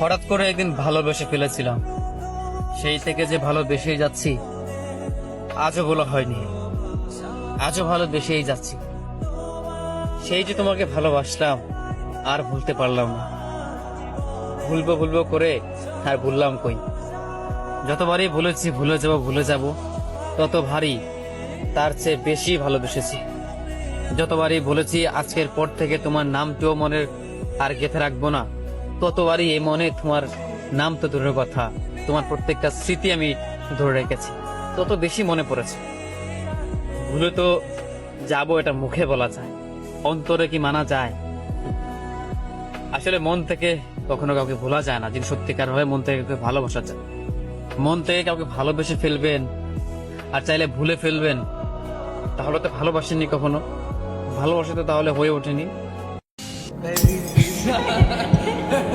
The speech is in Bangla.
হঠাৎ করে একদিন ভালোবেসে ফেলেছিলাম। সেই থেকে যে ভালোবেসেই যাচ্ছি, আজও বলা হয়নি। আজও ভালোবেসেই যাচ্ছি। সেই যে তোমাকে ভালোবাসলাম, আর ভুলতে পারলাম না। ভুলবো ভুলবো করে আর ভুললাম কই? যতবারই ভুলেছি, ভুলে যাব ভুলে যাব তত ভারী তার চেয়ে বেশি ভালোবেসেছি। যতবারই বলেছি, আজকের পর থেকে তোমার নামটিও মনের আর গেঁথে রাখব না। ততবারই এই মনে তোমার নাম তো দূরের কথা। তোমার প্রত্যেকটা স্মৃতি আমি ধরে রেখেছি। তত বেশি মনে পড়েছে। ভুলে তো যাব এটা মুখে বলা যায়। অন্তরে কি মানা যায়? আসলে মন থেকে কখনো কাউকে ভোলা যায় না। যিনি সত্যিকার ভাবে মন থেকে কাউকে ভালোবাসা যায় মন থেকে কাউকে ভালোবেসে ফেলবেন আর চাইলে ভুলে ফেলবেন, তাহলে তো ভালোবাসেননি কখনো। ভালোবাসা তো তাহলে হয়ে ওঠেনি।